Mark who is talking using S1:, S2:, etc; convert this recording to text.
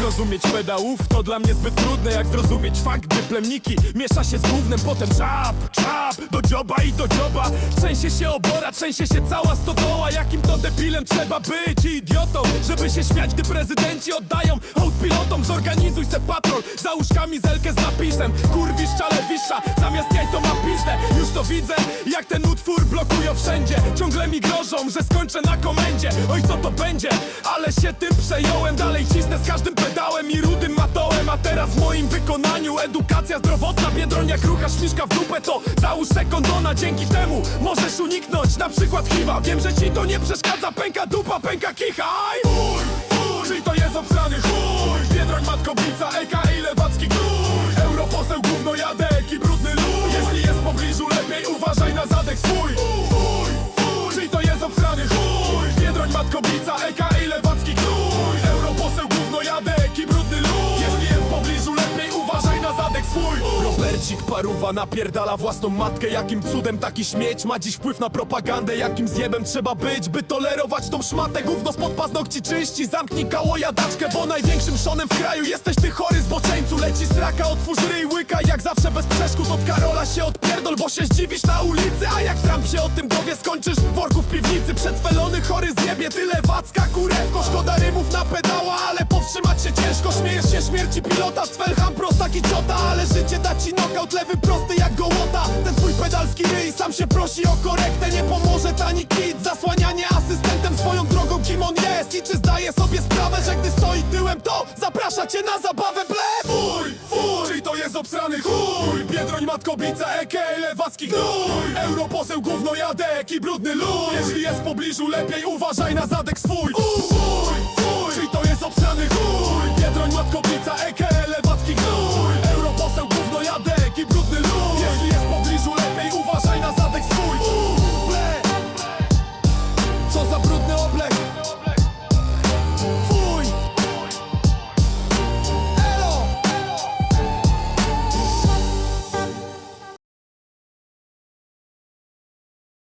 S1: Zrozumieć pedałów to dla mnie zbyt trudne Jak zrozumieć fakt, gdy plemniki Miesza się z gównem, potem czap, czap Do dzioba i do dzioba. Trzęsie się obora, trzęsie się cała stodoła. Jakim to debilem trzeba być i idiotą Żeby się śmiać, gdy prezydenci oddają hołd pilotom. Zorganizuj se patrol, za łóżkami zelkę z napisem. Kurwisz czale wisza, zamiast jaj to ma piznę. Już to widzę, jak ten utwór blokują wszędzie. Ciągle mi grożą, że skończę na komendzie. Oj co to będzie, ale się tym przejąłem Dalej cisnę z każdym pedałem i rudym matołem A teraz w moim wykonaniu edukacja zdrowotna. Biedronia krucha, śmiszka w dupę to załóż se kondona Dzięki temu możesz uniknąć na przykład HIV-a. Wiem, że ci to nie przeszkadza, pęka dupa, pęka kicha. Aj, fuj, fuj, czyli to jest obsrany chuj swój. Robercik paruwa napierdala własną matkę. Jakim cudem taki śmieć ma dziś wpływ na propagandę? Jakim zjebem trzeba być, by tolerować tą szmatę? Gówno spod paznokci czyści, zamknij kało jadaczkę Bo największym szonem w kraju jesteś ty chory zboczeńcu. Leci sraka, otwórz ryj, łyka jak zawsze bez przeszkód. Od Karola się odpierdol, bo się zdziwisz na ulicy. A jak Trump się o tym dowie, skończysz w worku w piwnicy. Przetwelony chory zjebie, tyle wacka kurewko. Szkoda rymów na pedała, ale ciężko Śmiejesz się śmierci pilota, Svelham prostak i ciota Ale życie da ci nokaut, lewy prosty jak gołota. Ten twój pedalski ryj sam się prosi o korektę. Nie pomoże tani kit, zasłanianie asystentem Swoją drogą kim on jest. I czy zdaje sobie sprawę Że gdy stoi tyłem to zaprasza cię na zabawę? Ble Fuj, to jest obsrany chuj. Biedroń, matkobica, eke, lewacki gnój. Europoseł, gówno, jadek i brudny lód. Jeśli jest w pobliżu lepiej uważaj na zadek swój